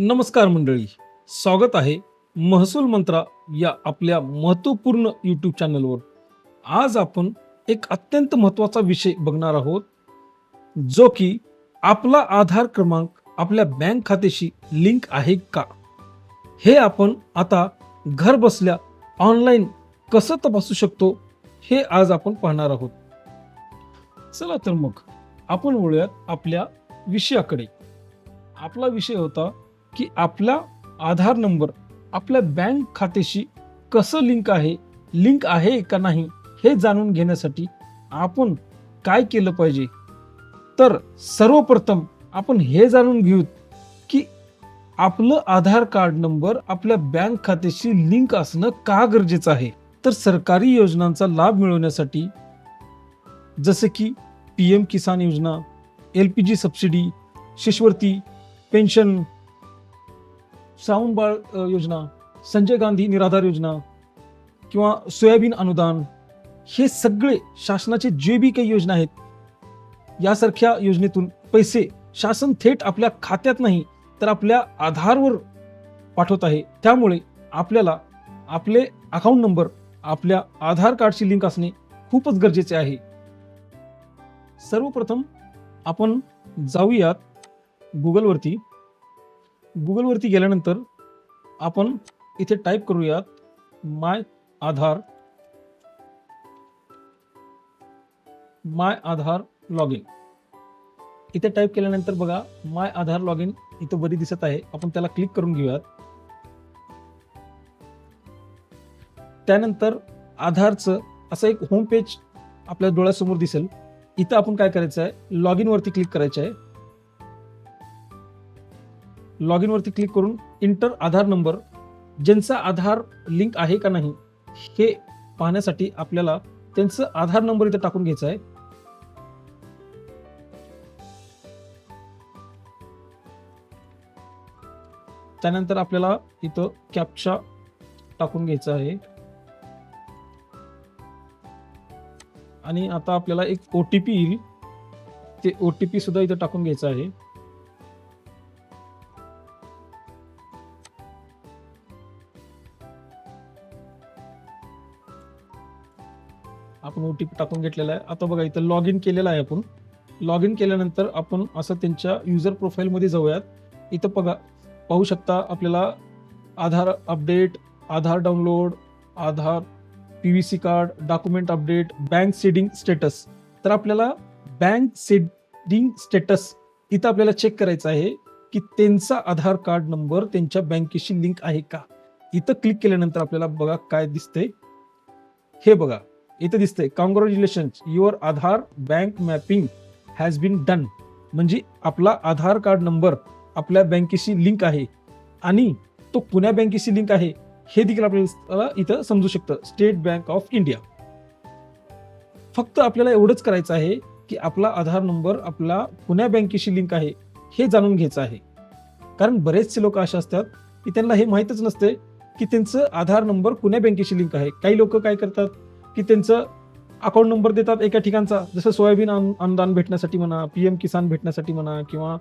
नमस्कार मंडळी. स्वागत आहे महसूल मंत्रा या आपल्या महत्त्वपूर्ण यूट्यूब चॅनलवर आज आपण एक अत्यंत महत्त्वाचा विषय बघणार आहोत जो की आपला आधार क्रमांक आपल्या बँक खात्याशी लिंक आहे का? हे आपण आता घर बसल्या ऑनलाईन कसं तपासू शकतो हे आज आपण पाहणार आहोत. चला तर मग आपण वळूयात आपल्या विषयाकडे. आपला विषय होता की आपला आधार नंबर आपल्या बँक खात्याशी कसं लिंक आहे लिंक आहे का नाही हे जाणून घेण्यासाठी आपण काय केलं पाहिजे? तर सर्वप्रथम आपण हे जाणून घेऊ की आपलं आधार कार्ड नंबर आपल्या बँक खात्याशी लिंक असणं का गरजेचं आहे? तर सरकारी योजनांचा लाभ मिळवण्यासाठी जसे की पी एम किसान योजना एल पी जी सबसिडी शिष्यवृत्ती पेन्शन श्रावण बाळ योजना संजय गांधी निराधार योजना किंवा सोयाबीन अनुदान हे सगळे शासनाचे जे बी काही योजना आहेत यासारख्या योजनेतून पैसे शासन थेट आपल्या खात्यात नाही तर आपल्या आधारवर पाठवत आहे. त्यामुळे आपल्याला आपले अकाउंट नंबर आपल्या आधार कार्डशी लिंक असणे खूपच गरजेचे आहे. सर्वप्रथम आपण जाऊयात गुगलवरती गुगलवरती गेल्यानंतर आपण इथे टाईप करूयात my Aadhaar my Aadhaar log in इथे टाईप केल्यानंतर बघा माय आधार लॉग इन इथं बरी दिसत आहे. आपण त्याला क्लिक करून घेऊयात. त्यानंतर आधारचं असं एक होम पेज आपल्या डोळ्यासमोर दिसेल. इथं आपण काय करायचं आहे लॉग इनवरती क्लिक करायचं आहे लॉग इनवरती क्लिक करून इंटर आधार नंबर ज्यांचा आधार लिंक आहे का नाही हे पाहण्यासाठी आपल्याला त्यांचं आधार नंबर इथे टाकून घ्यायचा आहे. त्यानंतर आपल्याला इथं कॅप्चा टाकून घ्यायचा आहे. आणि आता आपल्याला एक ओ टी पी येईल. ते ओ टी पी सुद्धा इथं टाकून घ्यायचं आहे. आपण ओ टी पी टाकून घेतलेला आहे. आता बघा इथं लॉग इन केलेला आहे आपण. लॉग इन केल्यानंतर आपण असं त्यांच्या युजर प्रोफाईलमध्ये जाऊयात. इथं बघा पाहू शकता आपल्याला Aadhaar update Aadhaar download Aadhaar P V C card document update bank seeding status तर आपल्याला बँक सेडिंग स्टेटस इथं आपल्याला चेक करायचं आहे की त्यांचा आधार कार्ड नंबर त्यांच्या बँकेशी लिंक आहे का? इथं क्लिक केल्यानंतर आपल्याला बघा काय दिसतंय. हे बघा इथं दिसतंय. Congratulation your Aadhaar bank mapping has been done म्हणजे आपला आधार कार्ड नंबर आपल्या बँकेशी लिंक आहे. आणि तो पुण्या बँकेशी लिंक आहे. हे देखील आपल्याला इथं समजू शकतं. स्टेट बँक ऑफ इंडिया फक्त आपल्याला एवढंच करायचं आहे की आपला आधार नंबर आपला पुण्या बँकेशी लिंक आहे हे जाणून घ्यायचं आहे. कारण बरेचसे लोक असे असतात की त्यांना हे माहीतच नसते की त्यांचं आधार नंबर पुण्या बँकेशी लिंक आहे. काही लोक काय करतात? की त्यांचं अकाउंट नंबर देतात एका ठिकाणचा. जसं सोयाबीन अनुदान भेटण्यासाठी म्हणा पी एम किसान भेटण्यासाठी म्हणा किंवा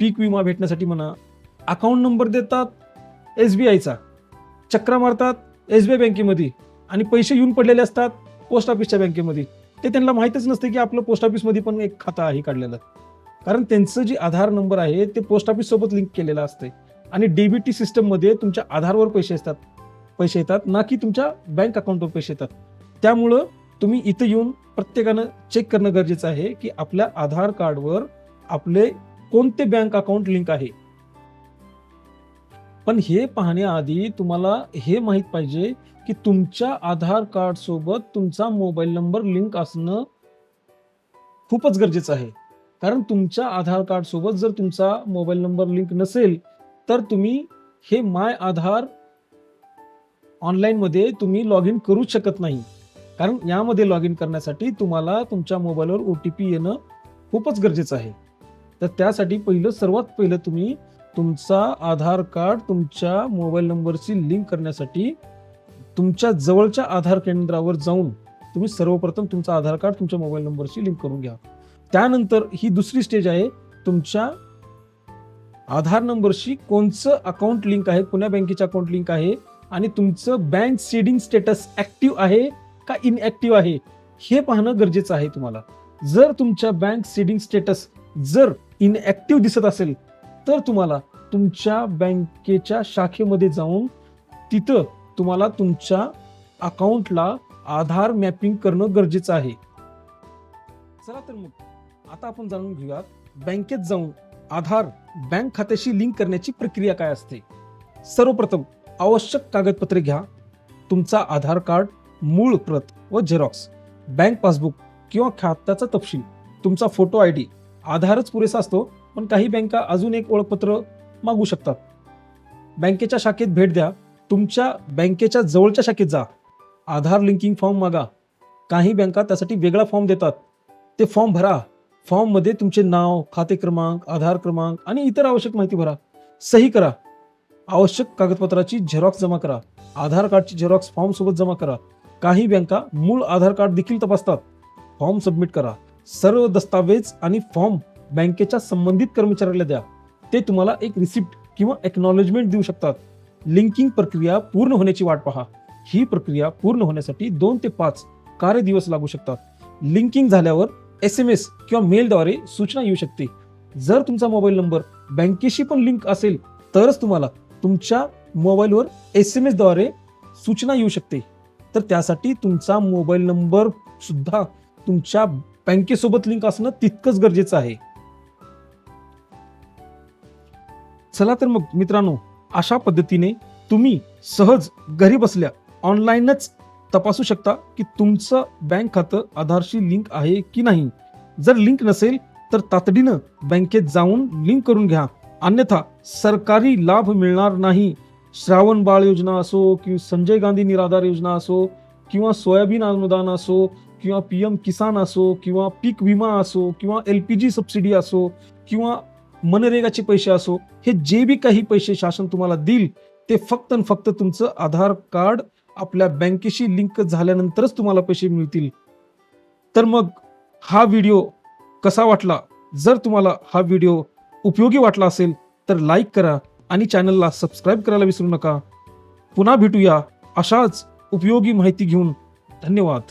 पीक विमा भेटण्यासाठी म्हणा अकाउंट नंबर देतात एस बी आयचा. चक्रा मारतात एस बी आय बँकेमध्ये आणि पैसे येऊन पडलेले असतात पोस्ट ऑफिसच्या बँकेमध्ये. ते त्यांना माहीतच नसते की आपलं पोस्ट ऑफिसमध्ये पण एक खातं आहे काढलेलं. कारण त्यांचं जे आधार नंबर आहे ते पोस्ट ऑफिस सोबत लिंक केलेलं असते आणि डीबीटी सिस्टममध्ये तुमच्या आधारवर पैसे असतात. पैसे येतात ना की तुमच्या बँक अकाउंटवर पैसे येतात. त्यामुळं तुम्ही इथं येऊन प्रत्येकानं चेक करणं गरजेचं आहे की आपल्या आधार कार्डवर आपले कोणते बँक अकाउंट लिंक आहे. पण हे पाहण्याआधी तुम्हाला हे माहीत पाहिजे की तुमच्या आधार कार्ड सोबत तुमचा मोबाईल नंबर लिंक असणं खूपच गरजेचं आहे. कारण तुमच्या आधार कार्ड सोबत जर तुमचा मोबाईल नंबर लिंक नसेल तर तुम्ही हे माय आधार ऑनलाईनमध्ये तुम्ही लॉग इन करूच शकत नाही. कारण यामध्ये लॉग इन करण्यासाठी तुम्हाला तुमच्या मोबाईलवर ओ टी पी येणं खूपच गरजेचं आहे. तर त्यासाठी पहिलं सर्वात पहिलं तुम्ही तुमचा आधार कार्ड तुमच्या मोबाईल नंबरशी लिंक करण्यासाठी तुमच्या जवळच्या आधार केंद्रावर जाऊन तुम्ही सर्वप्रथम तुमचा आधार कार्ड तुमच्या मोबाईल नंबरशी लिंक करून घ्या. त्यानंतर ही दुसरी स्टेज आहे तुमच्या आधार नंबरशी कोणचं अकाउंट लिंक आहे कोण्या बँकेचं अकाउंट लिंक आहे आणि तुमचं बँक सीडिंग स्टेटस ऍक्टिव्ह आहे का इनऍक्टिव्ह आहे हे पाहणं गरजेचं आहे तुम्हाला. जर तुमच्या बँक सीडिंग स्टेटस जर इनऍक्टिव्ह दिसत असेल तर तुम्हाला तुमच्या बँकेच्या शाखेमध्ये जाऊन तिथं तुम्हाला तुमच्या अकाउंटला आधार मॅपिंग करणं गरजेचं आहे. चला तर मग आता आपण जाणून घेऊयात बँकेत जाऊन आधार बँक खात्याशी लिंक करण्याची प्रक्रिया काय असते. सर्वप्रथम आवश्यक कागदपत्रे घ्या. तुमचा आधार कार्ड मूळ प्रत व झेरॉक्स बँक पासबुक किंवा खात्याचा तपशील तुमचा फोटो आय डी आधारच पुरेसा असतो पण काही बँका अजून एक ओळखपत्र मागू शकतात. बँकेच्या शाखेत भेट द्या. तुमच्या बँकेच्या जवळच्या शाखेत जा. आधार लिंकिंग फॉर्म मागा. काही बँका त्यासाठी वेगळा फॉर्म देतात. ते फॉर्म भरा. फॉर्ममध्ये तुमचे नाव खाते क्रमांक आधार क्रमांक आणि इतर आवश्यक माहिती भरा. सही करा. आवश्यक कागदपत्राची झेरॉक्स जमा करा. आधार कार्डची झेरॉक्स फॉर्म सोबत जमा करा. काही बँका मूळ आधार कार्ड देखील तपासतात. फॉर्म सबमिट करा. सर्व दस्तावेज आणि फॉर्म बँकेच्या संबंधित कर्मचाऱ्याला द्या. ते तुम्हाला एक रिसिप्ट किंवा एक्नॉलेजमेंट देऊ शकतात. लिंकिंग प्रक्रिया पूर्ण होण्याची वाट पहा. ही प्रक्रिया पूर्ण होण्यासाठी दोन ते पाच कार्यदिवस लागू शकतात. लिंकिंग झाल्यावर एस एम एस किंवा मेलद्वारे सूचना येऊ शकते. जर तुमचा मोबाईल नंबर बँकेशी पण लिंक असेल तरच तुम्हाला तुमच्या मोबाईलवर एस एम एसद्वारे सूचना येऊ शकते. तर त्यासाठी तुमचा मोबाईल नंबर सुद्धा तुमच्या बँकेसोबत लिंक असणं तितकंच गरजेचं आहे. चला तर मग मित्रांनो अशा पद्धतीने तुम्ही सहज घरी बसल्या ऑनलाईनच तपासू शकता की तुमचं बँक खातं आधारशी लिंक आहे की नाही. जर लिंक नसेल तर तातडीनं बँकेत जाऊन लिंक करून घ्या. अन्यथा सरकारी लाभ मिळणार नाही. श्रावण बाळ योजना असो किंवा संजय गांधी निराधार योजना असो किंवा सोयाबीन अनुदान असो किंवा पी एम किसान असो किंवा पीक विमा असो किंवा एल पी जी सबसिडी असो किंवा मनरेगाचे पैसे असो हे जे बी काही पैसे शासन तुम्हाला देईल ते फक्त आणि फक्त तुमचं आधार कार्ड आपल्या बँकेशी लिंक झाल्यानंतरच तुम्हाला पैसे मिळतील. तर मग हा व्हिडिओ कसा वाटला? जर तुम्हाला हा व्हिडिओ उपयोगी वाटला असेल तर लाईक करा आणि चॅनलला सबस्क्राईब करायला विसरू नका. पुन्हा भेटूया अशाच उपयोगी माहिती घेऊन. धन्यवाद.